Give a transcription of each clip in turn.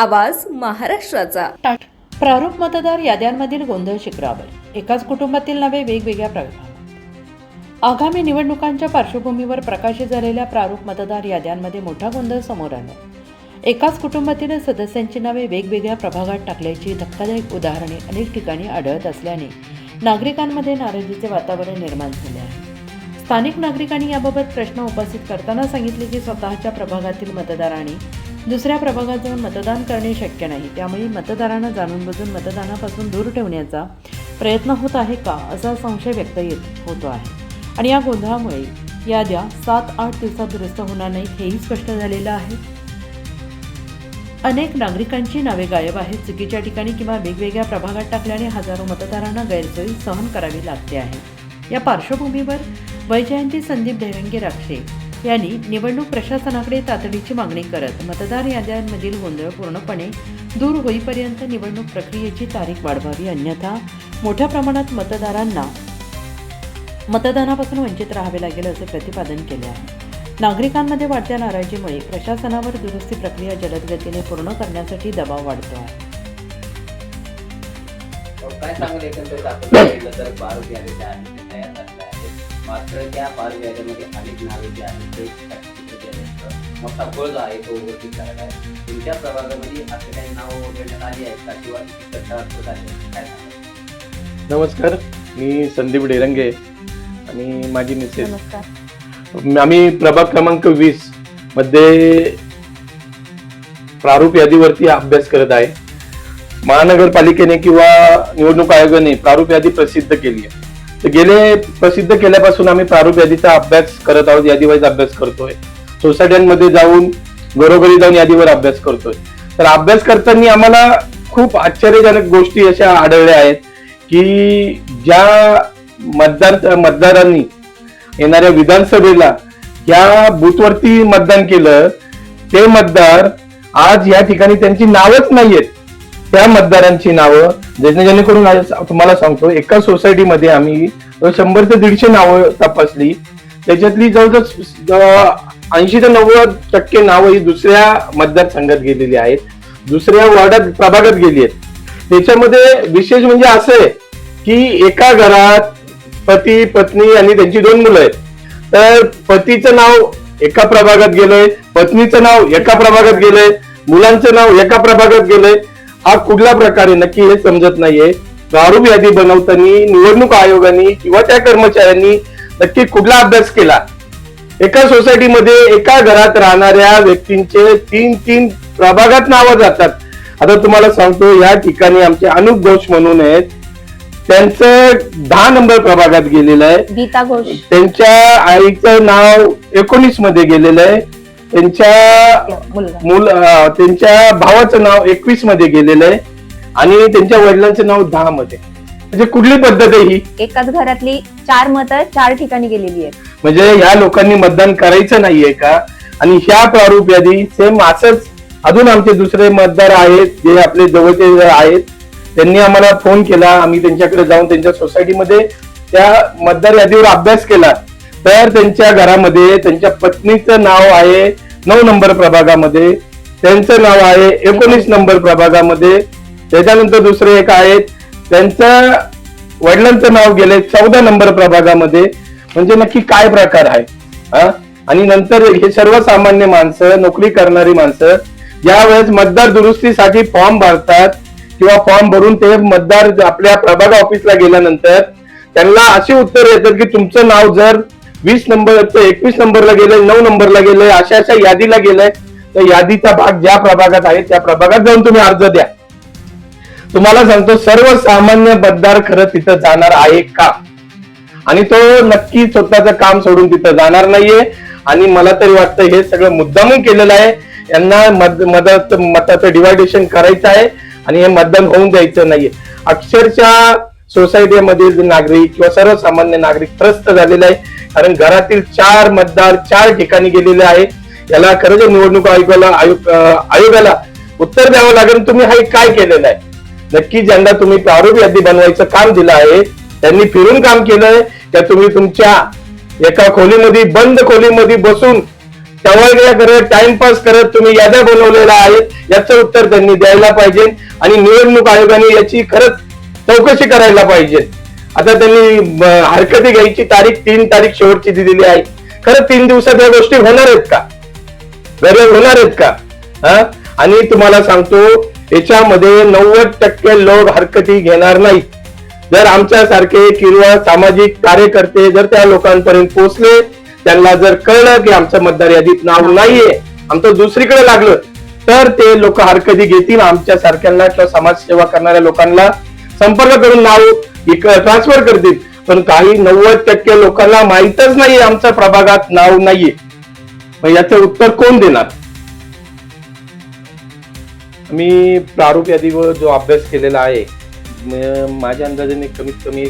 आवाज महाराष्ट्राचा. प्रारूप मतदार याद्यांमधील गोंधळ शिखरावर. एकाच कुटुंबातील नावे वेगवेगळ्या प्रभागात आगामी निवडणुकांच्या पार्श्वभूमीवर प्रकाशित झालेल्या प्रारूप मतदार याद्यांमध्ये मोठा गोंधळ समोर आला. एकाच कुटुंबातील सदस्यांची नावे वेगवेगळ्या प्रभागात टाकल्याची धक्कादायक उदाहरणे अनेक ठिकाणी आढळत असल्याने नागरिकांमध्ये नाराजीचे वातावरण निर्माण झाले आहे. स्थानिक नागरिकांनी याबाबत प्रश्न उपस्थित करताना सांगितले की स्वतःच्या प्रभागातील मतदारांनी दुसऱ्या प्रभागात जाऊन मतदान करणे शक्य नाही. त्यामुळे मतदारांना जाणून बुजून मतदानापासून दूर ठेवण्याचा प्रयत्न होत आहे का असा संशय व्यक्त येत होतो आहे. आणि या गोंधळामुळे याद्या सात आठ दिवसात दुरुस्त होणार नाही हेही स्पष्ट झालेलं आहे. अनेक नागरिकांची नावे गायब आहेत. चुकीच्या ठिकाणी किंवा वेगवेगळ्या प्रभागात टाकल्याने हजारो मतदारांना गैरसोयी सहन करावी लागते आहे. या पार्श्वभूमीवर वैजयंती संदीप देरंगे राक्षे यांनी निवडणूक प्रशासनाकडे तातडीची मागणी करत मतदार याद्यांमधील गोंधळ पूर्णपणे दूर होईपर्यंत निवडणूक प्रक्रियेची तारीख वाढवावी अन्यथा मोठ्या प्रमाणात मतदारांना मतदानापासून वंचित राहावे लागेल असे प्रतिपादन केले आहे. नागरिकांमध्ये वाढत्या नाराजीमुळे प्रशासनावर दुरुस्ती प्रक्रिया जलद गतीने पूर्ण करण्यासाठी दबाव वाढतो आहे. काय सांगाल एकंदरीत? आपण पाहिलं तर पारू मात्र त्या पारू यादीमध्ये अनेक नावे जी आहेत ते मोठा जो आहे तो वरती करायला आहे. तुमच्या प्रभागामध्ये असे काही नाव देण्यात आली आहेत का किंवा? काय नमस्कार मी संदीप डेरंगे आणि माझी मिसेस. नमस्कार. आम्ही प्रभाग क्रमांक वीसमध्ये प्रारूप यादीवरती अभ्यास करत आहे. महानगरपालिकेने किंवा निवडणूक आयोगाने प्रारूप यादी प्रसिद्ध केली आहे. गेले प्रसिद्ध केल्यापासून आम्ही प्रारूप यादीचा अभ्यास करत आहोत यादीवाईज अभ्यास करतोय. सोसायट्यांमध्ये जाऊन घरोघरी जाऊन यादीवर अभ्यास करतोय. तर अभ्यास करताना आम्हाला खूप आश्चर्यजनक गोष्टी अशा आढळल्या आहेत की ज्या मतदार मतदारांनी येणाऱ्या विधानसभेला या बूथवरती मतदान केलं ते मतदार आज या ठिकाणी त्यांची नावच नाहीयेत. त्या मतदारांची नावं जेणे जेणेकरून तुम्हाला सांगतो एका सोसायटीमध्ये आम्ही शंभर ते दीडशे नावं तपासली. त्याच्यातली जवळजवळ ऐंशी ते नव्वद टक्के नावं ही दुसऱ्या मतदारसंघात गेलेली आहेत. दुसऱ्या वॉर्डात प्रभागात गेली आहेत. त्याच्यामध्ये विशेष म्हणजे असं आहे की एका घरात पती पत्नी आणि त्यांची दोन मुलं आहेत. तर पतीचं नाव एका प्रभागात गेलंय पत्नीचं नाव एका प्रभागात गेलंय मुलांचं नाव एका प्रभागात गेलंय. हा कुठला प्रकार नक्की हे समजत नाहीये. प्रारूप यादी बनवताना निवडणूक आयोगाने किंवा त्या कर्मचाऱ्यांनी नक्की कुठला अभ्यास केला? एका सोसायटीमध्ये एका घरात राहणाऱ्या व्यक्तींचे तीन तीन प्रभागात नावं जातात. आता तुम्हाला सांगतो या ठिकाणी आमचे अनुप घोष म्हणून आहेत. त्यांचं दहा नंबर प्रभागात गेलेलं आहे. त्यांच्या आईचं नाव एकोणीसमध्ये गेलेलं आहे. त्यांच्या मुल त्यांच्या भावाचं नाव एकवीसमध्ये गेलेलं आहे आणि त्यांच्या वडिलांचं नाव दहा मध्ये. म्हणजे कुठली पद्धत आहे ही? एकाच घरातली चार मतं चार ठिकाणी गेलेली आहेत. म्हणजे ह्या लोकांनी मतदान करायचं नाहीये का? आणि ह्या प्रारूप यादी सेम असंच अजून आमचे दुसरे मतदार आहेत जे आपले जवळचे आहेत त्यांनी आम्हाला फोन केला. आम्ही त्यांच्याकडे जाऊन त्यांच्या सोसायटीमध्ये त्या मतदार यादीवर अभ्यास केला. तर त्यांच्या घरामध्ये त्यांच्या पत्नीचं नाव आहे नऊ नंबर प्रभागामध्ये. त्यांचं नाव आहे एकोणीस नंबर प्रभागामध्ये. त्याच्यानंतर दुसरे एक आहेत त्यांचं वडिलांचं नाव गेले चौदा नंबर प्रभागामध्ये. म्हणजे नक्की काय प्रकार आहे? आणि नंतर हे सर्वसामान्य माणसं नोकरी करणारी माणसं यावेळेस वेळेस मतदार दुरुस्तीसाठी फॉर्म भरतात किंवा फॉर्म भरून ते मतदार आपल्या प्रभाग ऑफिसला गेल्यानंतर त्यांना अशी उत्तर येतात की तुमचं नाव जर वीस नंबर एकवीस नंबरला गेलंय नऊ नंबरला गेलंय अशा अशा यादीला गेलंय. तर यादीचा भाग ज्या प्रभागात आहे त्या प्रभागात जाऊन तुम्ही अर्ज द्या. तुम्हाला सांगतो सर्वसामान्य मतदार खरं तिथं जाणार आहे का? आणि तो नक्की स्वतःचं काम सोडून तिथं जाणार नाहीये. आणि मला तरी वाटतं हे सगळं मुद्दामून केलेलं आहे. यांना मत मदत मताचं डिवायडेशन करायचं आहे. आणि हे मतदान होऊन द्यायचं नाहीये. अक्षरशः सोसायटीमधील जे नागरिक किंवा सर्वसामान्य नागरिक त्रस्त झालेला आहे. कारण घरातील चार मतदार चार ठिकाणी गेलेले आहे याला खरंच निवडणूक आयोगाला आयोग आयोगाला उत्तर द्यावं लागेल तुम्ही हा काय केलेलं आहे? नक्की ज्यांना तुम्ही प्रारूप यादी बनवायचं काम दिलं आहे. त्यांनी फिरून काम केलंय. त्या तुम्ही तुमच्या एका खोलीमध्ये बंद खोलीमध्ये बसून टवळग्या करत टाइमपास करत तुम्ही याद्या बनवलेल्या आहेत. याचं उत्तर त्यांनी द्यायला पाहिजे आणि निवडणूक आयोगाने याची खरंच चौकशी करायला पाहिजे. आता त्यांनी हरकती घ्यायची तारीख तीन तारीख शेवटची दिलेली आहे. खरं तीन दिवसात या गोष्टी होणार आहेत का? गरज होणार आहेत का? हा? आणि तुम्हाला सांगतो याच्यामध्ये नव्वद टक्के लोक हरकती घेणार नाहीत. जर आमच्यासारखे किंवा सामाजिक कार्यकर्ते जर त्या लोकांपर्यंत पोहोचले त्यांना जर कळलं की आमच्या मतदार यादीत नाव नाहीये आमचं दुसरीकडे लागलं तर ते लोक हरकती घेतील आमच्या सारख्यांना किंवा समाजसेवा करणाऱ्या लोकांना संपर्क करून नाव ट्रान्सफर करतील. पण काही नव्वद टक्के लोकांना माहीतच नाहीये आमच्या प्रभागात नाव नाहीये. मग याचं उत्तर कोण देणार? मी प्रारूप यादीवर जो अभ्यास केलेला आहे माझ्या अंदाजाने कमीत कमी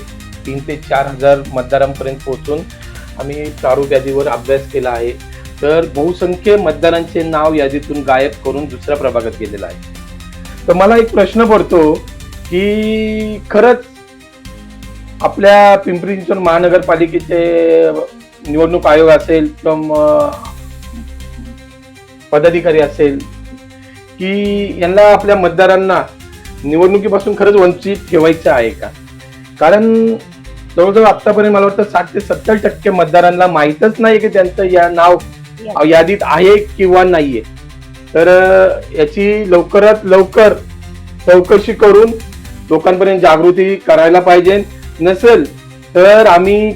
तीन ते चार हजार मतदारांपर्यंत पोहोचून आम्ही प्रारूप यादीवर अभ्यास केला आहे. तर बहुसंख्य मतदारांचे नाव यादीतून गायब करून दुसऱ्या प्रभागात गेलेलं आहे. तर मला एक प्रश्न पडतो की खरंच आपल्या पिंपरी चिंचवड महानगरपालिकेचे निवडणूक आयोग असेल किंवा पदाधिकारी असेल की यांना आपल्या मतदारांना निवडणुकीपासून खरंच वंचित ठेवायचं आहे का? कारण जवळजवळ आतापर्यंत मला वाटतं साठ ते सत्तर टक्के मतदारांना माहीतच नाही की त्यांचं या नाव यादीत आहे किंवा नाहीये. तर याची लवकरात लवकर चौकशी करून लोकांपर्यंत जागृती करायला पाहिजे. नसेल तर आम्ही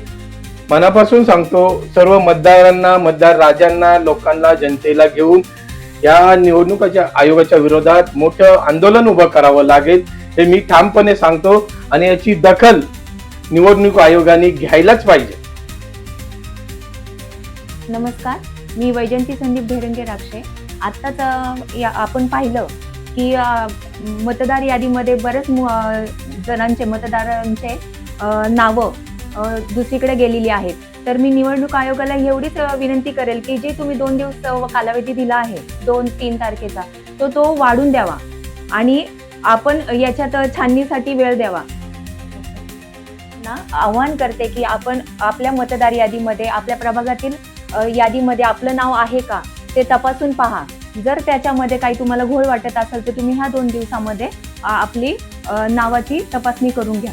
मनापासून सांगतो सर्व मतदारांना मतदार राजांना लोकांना जनतेला घेऊन या निवडणुकाच्या आयोगाच्या विरोधात मोठं आंदोलन उभं करावं लागेल हे मी ठामपणे सांगतो आणि याची दखल निवडणूक आयोगाने घ्यायलाच पाहिजे. नमस्कार मी वैजंती संदीप भेरंगे राक्षे. आत्ताच या- आपण पाहिलं की मतदार यादीमध्ये बरेच जणांचे मतदारांचे नावं दुसरीकडे गेलेली आहेत. तर मी निवडणूक आयोगाला एवढीच विनंती करेल की जे तुम्ही दोन दिवस कालावधी दिला आहे दोन तीन तारखेचा तो तो वाढून द्यावा. आणि आपण याच्यात छाननीसाठी वेळ द्यावा. ना आव्हान करते की आपण आपल्या मतदार यादीमध्ये आपल्या प्रभागातील यादीमध्ये आपलं नाव आहे का ते तपासून पहा. जर त्याच्यामध्ये काही तुम्हाला घोळ वाटत असेल तर तुम्ही ह्या दोन दिवसामध्ये आपली नावाची तपासणी करून घ्या.